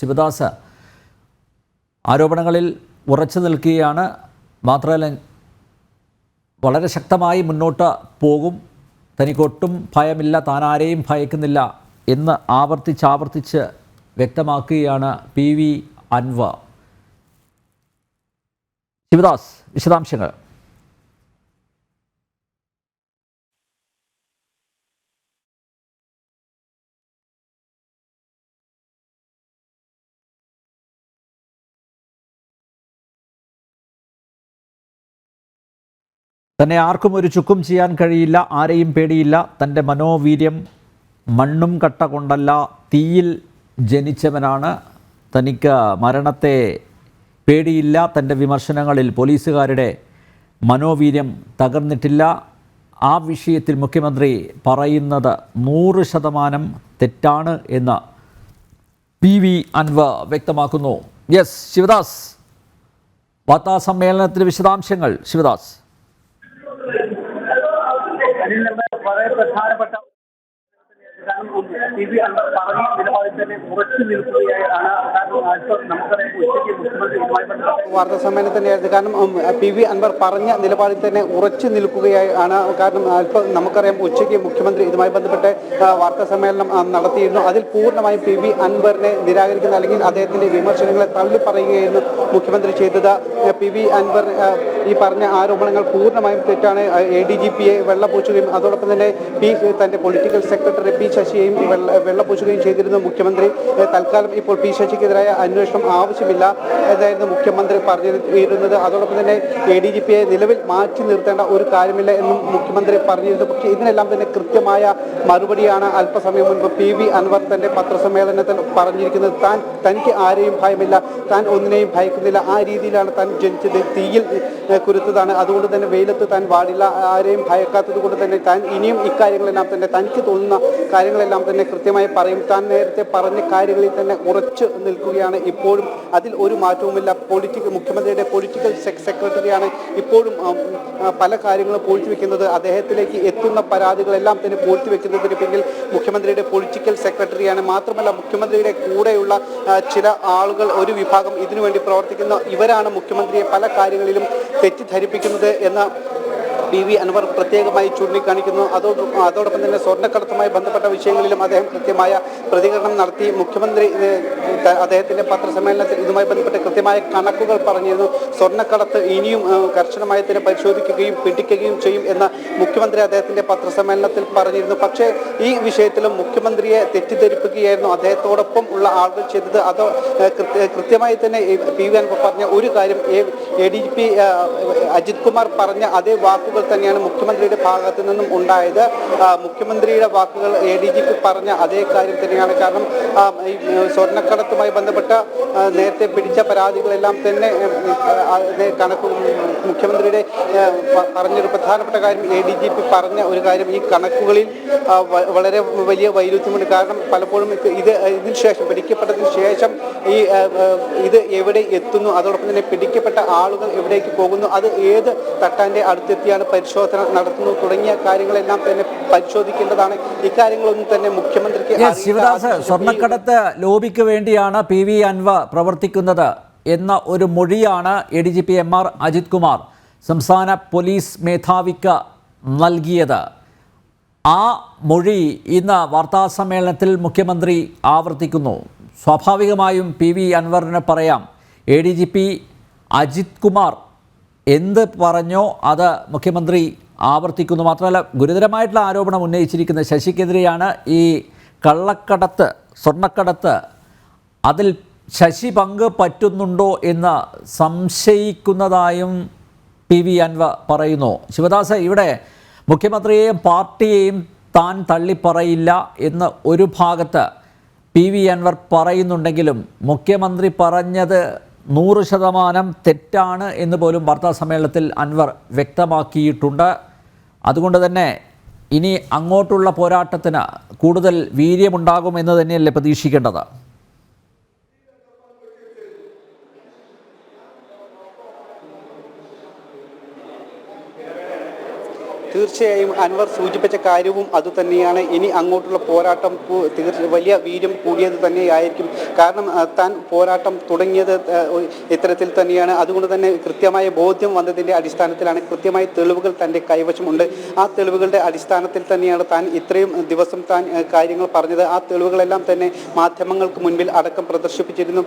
ശിവദാസ് ആരോപണങ്ങളിൽ ഉറച്ചു നിൽക്കുകയാണ്. മാത്രമല്ല വളരെ ശക്തമായി മുന്നോട്ട് പോകും. തനിക്കൊട്ടും ഭയമില്ല താൻ ആരെയും ഭയക്കുന്നില്ല എന്ന് ആവർത്തിച്ചാവർത്തിച്ച് വ്യക്തമാക്കുകയാണ് പി വി അൻവ ശിവദാസ് വിശദാംശങ്ങൾ. തന്നെ ആർക്കും ഒരു ചുക്കും ചെയ്യാൻ കഴിയില്ല ആരെയും പേടിയില്ല. തന്റെ മനോവീര്യം മണ്ണും കട്ട കൊണ്ടല്ല തീയിൽ ജനിച്ചവനാണ്. തനിക്ക് മരണത്തെ പേടിയില്ല. തന്റെ വിമർശനങ്ങളിൽ പോലീസുകാരുടെ മനോവീര്യം തകർന്നിട്ടില്ല. ആ വിഷയത്തിൽ മുഖ്യമന്ത്രി പറയുന്നത് നൂറ് ശതമാനം തെറ്റാണ് എന്ന് പി വി അൻവർ വ്യക്തമാക്കുന്നു. യെസ് ശിവദാസ്. വാർത്താ സമ്മേളനത്തിലെ വിശദാംശങ്ങൾ ശിവദാസ്. അതിൽ നിന്ന് വളരെ പ്രധാനപ്പെട്ട സി ബി അൻവർ പറഞ്ഞ നിലപാടിൽ ഉറച്ചു നിൽക്കുകയാണ്. ഉച്ചയ്ക്ക് മുഖ്യമന്ത്രി ഇതുമായി വാർത്താ സമ്മേളനം തന്നെയായിരുന്നു കാരണം പി വി അൻവർ പറഞ്ഞ നിലപാടിൽ തന്നെ ഉറച്ചു നിൽക്കുകയാണ്. കാരണം അല്പം നമുക്കറിയാം ഉച്ചയ്ക്ക് മുഖ്യമന്ത്രി ഇതുമായി ബന്ധപ്പെട്ട് വാർത്താ സമ്മേളനം നടത്തിയിരുന്നു. അതിൽ പൂർണമായും പി വി അൻവറിനെ നിരാകരിക്കുന്ന അല്ലെങ്കിൽ അദ്ദേഹത്തിന്റെ വിമർശനങ്ങളെ തള്ളി പറയുകയായിരുന്നു മുഖ്യമന്ത്രി ചെയ്തത്. പി വി അൻവർ ഈ പറഞ്ഞ ആരോപണങ്ങൾ പൂർണമായും തെറ്റാണ്. എ ഡി ജി പിയെ വെള്ളപൂച്ചുകയും അതോടൊപ്പം തന്നെ പി തന്റെ പൊളിറ്റിക്കൽ സെക്രട്ടറി പി ശശിയെയും വെള്ള വെള്ളപൂച്ചുകയും ചെയ്തിരുന്നു മുഖ്യമന്ത്രി. തൽക്കാലം ഇപ്പോൾ പി ശശിക്കെതിരായ അന്വേഷണം ആവശ്യമില്ല എന്നായിരുന്നു മുഖ്യമന്ത്രി പറഞ്ഞിരുന്നത്. അതോടൊപ്പം തന്നെ എ ഡി ജി പിയെ നിലവിൽ മാറ്റി നിർത്തേണ്ട ഒരു കാര്യമില്ല എന്നും മുഖ്യമന്ത്രി പറഞ്ഞിരുന്നു. പക്ഷേ ഇതിനെല്ലാം തന്നെ കൃത്യമായ മറുപടിയാണ് അല്പസമയം മുൻപ് പി വി അൻവർ തന്റെ പത്രസമ്മേളനത്തിൽ പറഞ്ഞിരിക്കുന്നത്. താൻ തനിക്ക് ആരെയും ഭയമില്ല. താൻ ഒന്നിനെയും ഭയക്കുന്നില്ല. ആ രീതിയിലാണ് താൻ ജനിച്ചത്. തീയിൽ കുരുത്തതാണ്. അതുകൊണ്ട് തന്നെ വെയിലത്ത് താൻ പാടില്ല. ആരെയും ഭയക്കാത്തത് കൊണ്ട് തന്നെ താൻ ഇനിയും ഇക്കാര്യങ്ങളെല്ലാം തന്നെ തനിക്ക് തോന്നുന്ന കാര്യങ്ങളെല്ലാം തന്നെ കൃത്യമായി പറയും. താൻ നേരത്തെ പറഞ്ഞ കാര്യങ്ങളിൽ തന്നെ ഉറച്ചു നിൽക്കുകയാണ് ഇപ്പോഴും. അതിൽ ഒരു മാറ്റവുമില്ല. പൊളിറ്റിക്കൽ മുഖ്യമന്ത്രിയുടെ പൊളിറ്റിക്കൽ സെക്രട്ടറിയാണ് ഇപ്പോഴും പല കാര്യങ്ങളും പൂഴ്ത്തി വെക്കുന്നത്. അദ്ദേഹത്തിലേക്ക് എത്തുന്ന പരാതികളെല്ലാം തന്നെ പൂഴ്ത്തി വെക്കുന്നതിന് പിന്നിൽ മുഖ്യമന്ത്രിയുടെ പൊളിറ്റിക്കൽ സെക്രട്ടറിയാണ്. മാത്രമല്ല മുഖ്യമന്ത്രിയുടെ കൂടെയുള്ള ചില ആളുകൾ ഒരു വിഭാഗം ഇതിനുവേണ്ടി പ്രവർത്തിക്കുന്ന ഇവരാണ് മുഖ്യമന്ത്രിയെ പല കാര്യങ്ങളിലും തെറ്റിദ്ധരിപ്പിക്കുന്നത് എന്ന പി വി അൻവർ പ്രത്യേകമായി ചൂണ്ടിക്കാണിക്കുന്നു. അതോട് അതോടൊപ്പം തന്നെ സ്വർണക്കടത്തുമായി ബന്ധപ്പെട്ട വിഷയങ്ങളിലും അദ്ദേഹം കൃത്യമായ പ്രതികരണം നടത്തി. മുഖ്യമന്ത്രി അദ്ദേഹത്തിന്റെ പത്രസമ്മേളനത്തിൽ ഇതുമായി ബന്ധപ്പെട്ട് കൃത്യമായ കണക്കുകൾ പറഞ്ഞിരുന്നു. സ്വർണക്കടത്ത് ഇനിയും കർശനമായി തന്നെ പരിശോധിക്കുകയും പിടിക്കുകയും ചെയ്യും എന്ന് മുഖ്യമന്ത്രി അദ്ദേഹത്തിന്റെ പത്രസമ്മേളനത്തിൽ പറഞ്ഞിരുന്നു. പക്ഷേ ഈ വിഷയത്തിലും മുഖ്യമന്ത്രിയെ തെറ്റിദ്ധരിപ്പിക്കുകയായിരുന്നു അദ്ദേഹത്തോടൊപ്പം ഉള്ള ആളുകൾ ചെയ്തത്. അതോ കൃത്യമായി തന്നെ പി വി അൻവർ പറഞ്ഞ ഒരു കാര്യം A D G P Ajith Kumar പറഞ്ഞ അതേ വാക്കുകൾ തന്നെയാണ് മുഖ്യമന്ത്രിയുടെ ഭാഗത്തു നിന്നും ഉണ്ടായത്. മുഖ്യമന്ത്രിയുടെ വാക്കുകൾ എ ഡി ജിക്ക് പറഞ്ഞ അതേ കാര്യം തന്നെയാണ്. കാരണം ഈ സ്വർണക്കടത്തുമായി ബന്ധപ്പെട്ട നേരത്തെ പിടിച്ച പരാതികളെല്ലാം തന്നെ കണക്ക് മുഖ്യമന്ത്രിയുടെ പറഞ്ഞൊരു പ്രധാനപ്പെട്ട കാര്യം എ ഡി ജി പി പറഞ്ഞ ഒരു കാര്യം ഈ കണക്കുകളിൽ വളരെ വലിയ വൈരുദ്ധ്യമുണ്ട്. കാരണം പലപ്പോഴും ഇത് ഇത് ഇതിന് ശേഷം പിടിക്കപ്പെട്ടതിന് ശേഷം ഈ ഇത് എവിടെ എത്തുന്നു അതോടൊപ്പം തന്നെ പിടിക്കപ്പെട്ട ആളുകൾ എവിടേക്ക് പോകുന്നു അത് ഏത് തട്ടാന്റെ അടുത്തെത്തിയാണ് പരിശോധന നടത്തുന്നു തുടങ്ങിയ കാര്യങ്ങളെല്ലാം തന്നെ പരിശോധിക്കേണ്ടതാണ്. ഇക്കാര്യങ്ങളൊന്നും തന്നെ മുഖ്യമന്ത്രിക്ക് ശിവദാസ് സ്വർണക്കടത്ത് ലോബിക്ക് വേണ്ടിയാണ് പി വി അൻവ പ്രവർത്തിക്കുന്നത് എന്ന ഒരു മൊഴിയാണ് A D G P M R Ajith Kumar സംസ്ഥാന പോലീസ് മേധാവിക്ക് നൽകിയത്. ആ മൊഴി ഇന്ന് വാർത്താസമ്മേളനത്തിൽ മുഖ്യമന്ത്രി ആവർത്തിക്കുന്നു. സ്വാഭാവികമായും പി വി അൻവറിന് പറയാം A D G P Ajith Kumar എന്ത് പറഞ്ഞോ അത് മുഖ്യമന്ത്രി ആവർത്തിക്കുന്നു. മാത്രമല്ല ഗുരുതരമായിട്ടുള്ള ആരോപണം ഉന്നയിച്ചിരിക്കുന്ന ശശിക്കെതിരെയാണ് ഈ കള്ളക്കടത്ത് സ്വർണക്കടത്ത് അതിൽ ശശി പങ്ക് പറ്റുന്നുണ്ടോ എന്ന് സംശയിക്കുന്നതായും പി വി അൻവർ പറയുന്നു. ശിവദാസ് ഇവിടെ മുഖ്യമന്ത്രിയെയും പാർട്ടിയെയും താൻ തള്ളിപ്പറയില്ല എന്ന് ഒരു ഭാഗത്ത് പി വി അൻവർ പറയുന്നുണ്ടെങ്കിലും മുഖ്യമന്ത്രി പറഞ്ഞത് നൂറ് ശതമാനം തെറ്റാണ് എന്ന് പോലും വാർത്താ സമ്മേളനത്തിൽ അൻവർ വ്യക്തമാക്കിയിട്ടുണ്ട്. അതുകൊണ്ട് തന്നെ ഇനി അങ്ങോട്ടുള്ള പോരാട്ടത്തിന് കൂടുതൽ വീര്യമുണ്ടാകുമെന്ന് തന്നെയല്ലേ പ്രതീക്ഷിക്കേണ്ടത്? തീർച്ചയായും അൻവർ സൂചിപ്പിച്ച കാര്യവും അതുതന്നെയാണ്. ഇനി അങ്ങോട്ടുള്ള പോരാട്ടം വലിയ വീര്യം കൂടിയത് തന്നെയായിരിക്കും. കാരണം താൻ പോരാട്ടം തുടങ്ങിയത് ഇത്തരത്തിൽ തന്നെയാണ്. അതുകൊണ്ട് തന്നെ കൃത്യമായ ബോധ്യം വന്നതിന്റെ അടിസ്ഥാനത്തിലാണ് കൃത്യമായ തെളിവുകൾ തന്റെ കൈവശമുണ്ട്. ആ തെളിവുകളുടെ അടിസ്ഥാനത്തിൽ തന്നെയാണ് താൻ ഇത്രയും ദിവസം താൻ കാര്യങ്ങൾ പറഞ്ഞത്. ആ തെളിവുകളെല്ലാം തന്നെ മാധ്യമങ്ങൾക്ക് മുൻപിൽ അടക്കം പ്രദർശിപ്പിച്ചിരുന്നു.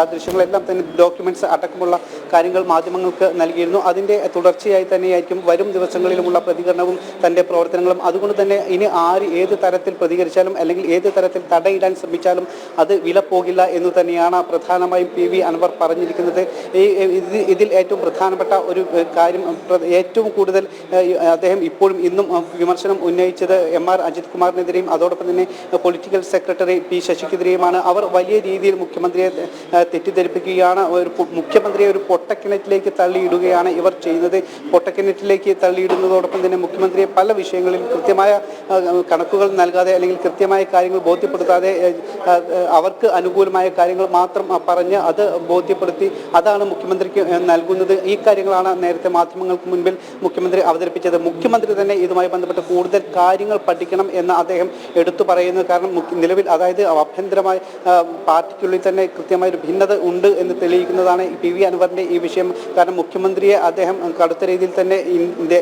ആ ദൃശ്യങ്ങളെല്ലാം തന്നെ ഡോക്യുമെന്റ്സ് അടക്കമുള്ള കാര്യങ്ങൾ മാധ്യമങ്ങൾക്ക് നൽകിയിരുന്നു. അതിന്റെ തുടർച്ചയായി തന്നെയായിരിക്കും വരും ദിവസങ്ങളിലുമുള്ള പ്രതികരണവും തന്റെ പ്രവർത്തനങ്ങളും അതുകൊണ്ട് തന്നെ ഇനി ആര് ഏത് തരത്തിൽ പ്രതികരിച്ചാലും അല്ലെങ്കിൽ ഏത് തരത്തിൽ തടയിടാൻ ശ്രമിച്ചാലും അത് വില പോകില്ല എന്ന് തന്നെയാണ് പ്രധാനമായും പി വി അൻവർ പറഞ്ഞിരിക്കുന്നത്. ഈ ഇത് ഇതിൽ ഏറ്റവും പ്രധാനപ്പെട്ട ഒരു കാര്യം ഏറ്റവും കൂടുതൽ അദ്ദേഹം ഇപ്പോഴും ഇന്നും വിമർശനം ഉന്നയിച്ചത് എം ആർ അജിത് കുമാറിനെതിരെയും അതോടൊപ്പം തന്നെ പൊളിറ്റിക്കൽ സെക്രട്ടറി പി ശശിക്കെതിരെയുമാണ്. അവർ വലിയ രീതിയിൽ മുഖ്യമന്ത്രിയെ തെറ്റിദ്ധരിപ്പിക്കുകയാണ്. ഒരു മുഖ്യമന്ത്രിയെ ഒരു പൊട്ടക്കിണറ്റിലേക്ക് തള്ളിയിടുകയാണ് ഇവർ ചെയ്യുന്നത്. പൊട്ടക്കിണറ്റിലേക്ക് തള്ളിയിടുന്നതോടൊപ്പം തന്നെ മുഖ്യമന്ത്രിയെ പല വിഷയങ്ങളിൽ കൃത്യമായ കണക്കുകൾ നൽകാതെ അല്ലെങ്കിൽ കൃത്യമായ കാര്യങ്ങൾ ബോധ്യപ്പെടുത്താതെ അവർക്ക് അനുകൂലമായ കാര്യങ്ങൾ മാത്രം പറഞ്ഞ് അത് ബോധ്യപ്പെടുത്തി അതാണ് മുഖ്യമന്ത്രിക്ക് നൽകുന്നത്. ഈ കാര്യങ്ങളാണ് നേരത്തെ മാധ്യമങ്ങൾക്ക് മുൻപിൽ മുഖ്യമന്ത്രി അവതരിപ്പിച്ചത്. മുഖ്യമന്ത്രി തന്നെ ഇതുമായി ബന്ധപ്പെട്ട് കൂടുതൽ കാര്യങ്ങൾ പഠിക്കണം എന്ന് അദ്ദേഹം എടുത്തു പറയുന്നത് കാരണം നിലവിൽ അതായത് ആഭ്യന്തരമായ പാർട്ടിക്കുള്ളിൽ തന്നെ കൃത്യമായ ഒരു ഭിന്നത ഉണ്ട് എന്ന് തെളിയിക്കുന്നതാണ് പി വി അനുവറിന്റെ ഈ വിഷയം. കാരണം മുഖ്യമന്ത്രിയെ അദ്ദേഹം കടുത്ത രീതിയിൽ തന്നെ ഇന്ത്യ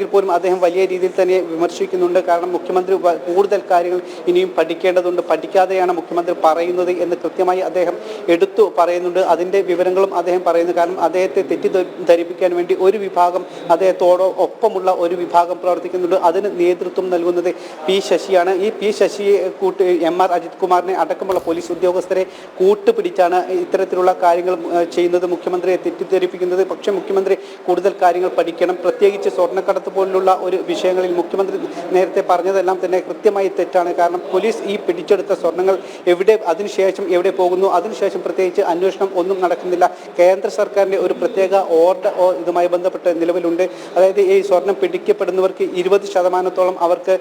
നേരിട്ടല്ലെങ്കിൽ പോലും അദ്ദേഹം വലിയ രീതിയിൽ തന്നെ വിമർശിക്കുന്നുണ്ട്. കാരണം മുഖ്യമന്ത്രി കൂടുതൽ കാര്യങ്ങൾ ഇനിയും പഠിക്കേണ്ടതുണ്ട്. പഠിക്കാതെയാണ് മുഖ്യമന്ത്രി പറയുന്നത് എന്ന് കൃത്യമായി അദ്ദേഹം എടുത്തു പറയുന്നുണ്ട്. അതിന്റെ വിവരങ്ങളും അദ്ദേഹം പറയുന്നു. കാരണം അദ്ദേഹത്തെ തെറ്റിദ്ധരിപ്പിക്കാൻ വേണ്ടി ഒരു വിഭാഗം അദ്ദേഹത്തോടോ ഒപ്പമുള്ള ഒരു വിഭാഗം പ്രവർത്തിക്കുന്നുണ്ട്. അതിന് നേതൃത്വം നൽകുന്നത് പി ശശിയാണ്. ഈ പി ശശിയെ കൂട്ട് എം ആർ അജിത് കുമാറിനെ അടക്കമുള്ള പോലീസ് ഉദ്യോഗസ്ഥരെ കൂട്ടുപിടിച്ചാണ് ഇത്തരത്തിലുള്ള കാര്യങ്ങൾ ചെയ്യുന്നത്. മുഖ്യമന്ത്രിയെ തെറ്റിദ്ധരിപ്പിക്കുന്നത്. പക്ഷേ മുഖ്യമന്ത്രി കൂടുതൽ കാര്യങ്ങൾ പഠിക്കണം. പ്രത്യേകിച്ച് സ്വർണക്കടത്ത് പോലുള്ള ഒരു വിഷയങ്ങളിൽ മുഖ്യമന്ത്രി നേരത്തെ പറഞ്ഞതെല്ലാം തന്നെ കൃത്യമായി തെറ്റാണ്. കാരണം പോലീസ് ഈ പിടിച്ചെടുത്ത സ്വർണങ്ങൾ എവിടെ അതിനുശേഷം എവിടെ പോകുന്നു? അതിനുശേഷം പ്രത്യേകിച്ച് അന്വേഷണം ഒന്നും നടക്കുന്നില്ല. കേന്ദ്ര സർക്കാരിന്റെ ഒരു പ്രത്യേക ഓർഡർ ഇതുമായി ബന്ധപ്പെട്ട് നിലവിലുണ്ട്. അതായത് ഈ സ്വർണം പിടിക്കപ്പെടുന്നവർക്ക് ഇരുപത് ശതമാനത്തോളം അവർക്ക്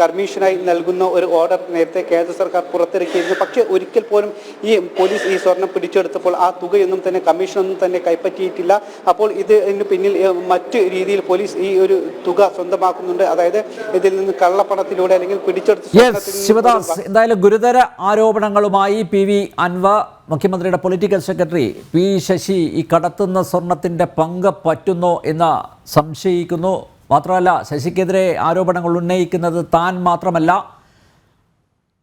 കമ്മീഷനായി നൽകുന്ന ഒരു ഓർഡർ നേരത്തെ കേന്ദ്ര സർക്കാർ പുറത്തിറക്കിയിരുന്നു. പക്ഷേ ഒരിക്കൽ പോലും ഈ പോലീസ് ഈ സ്വർണം പിടിച്ചെടുത്തപ്പോൾ ആ തുകയൊന്നും തന്നെ കമ്മീഷനൊന്നും തന്നെ കൈപ്പറ്റിയിട്ടില്ല. അപ്പോൾ ഇതിന് പിന്നിൽ മറ്റ് രീതിയിൽ പോലീസ് ഈ ഒരു തുക സ്വന്തമാക്കുന്നുണ്ട്. അതായത് ഇതിൽ നിന്ന് കള്ളപ്പണത്തിലൂടെ അല്ലെങ്കിൽ പിടിച്ചെടുത്ത ശിവദാസ് എന്തായാലും ഗുരുതര ആരോപണങ്ങളുമായി പി വി അൻവ മുഖ്യമന്ത്രിയുടെ പൊളിറ്റിക്കൽ സെക്രട്ടറി പി ശശി ഈ കടത്തുന്ന സ്വർണത്തിന്റെ പങ്ക് പറ്റുന്നോ എന്ന് സംശയിക്കുന്നു. മാത്രമല്ല ശശിക്കെതിരെ ആരോപണങ്ങൾ ഉന്നയിക്കുന്നത് താൻ മാത്രമല്ല.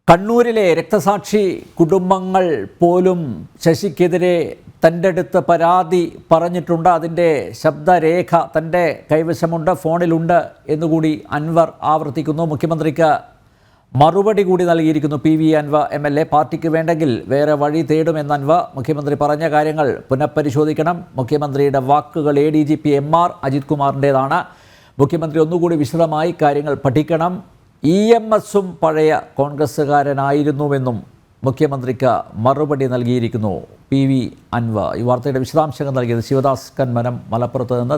കണ്ണൂരിലെ രക്തസാക്ഷി കുടുംബങ്ങൾ പോലും ശശിക്കെതിരെ തന്റെ അടുത്ത് പരാതി പറഞ്ഞിട്ടുണ്ട്. അതിന്റെ ശബ്ദരേഖ തന്റെ കൈവശമുണ്ട് ഫോണിലുണ്ട് എന്നുകൂടി അൻവർ ആവർത്തിക്കുന്നു. മുഖ്യമന്ത്രിക്ക് മറുപടി കൂടി നൽകിയിരിക്കുന്നു P V Anvar M L A. പാർട്ടിക്ക് വേണ്ടെങ്കിൽ വേറെ വഴി തേടുമെന്ന് അൻവ മുഖ്യമന്ത്രി പറഞ്ഞ കാര്യങ്ങൾ പുനഃപരിശോധിക്കണം. മുഖ്യമന്ത്രിയുടെ വാക്കുകൾ A D G P M R Ajith കുമാറിന്റേതാണ്. മുഖ്യമന്ത്രി ഒന്നുകൂടി വിശദമായി കാര്യങ്ങൾ പഠിക്കണം. ഇ എം എസും പഴയ കോൺഗ്രസ്സുകാരനായിരുന്നുവെന്നും മുഖ്യമന്ത്രിക്ക് മറുപടി നൽകിയിരിക്കുന്നു. പി വി അൻവ ഈ വാർത്തയുടെ വിശദാംശങ്ങൾ നൽകിയത് ശിവദാസ് കന്മനം മലപ്പുറത്ത് നിന്ന്.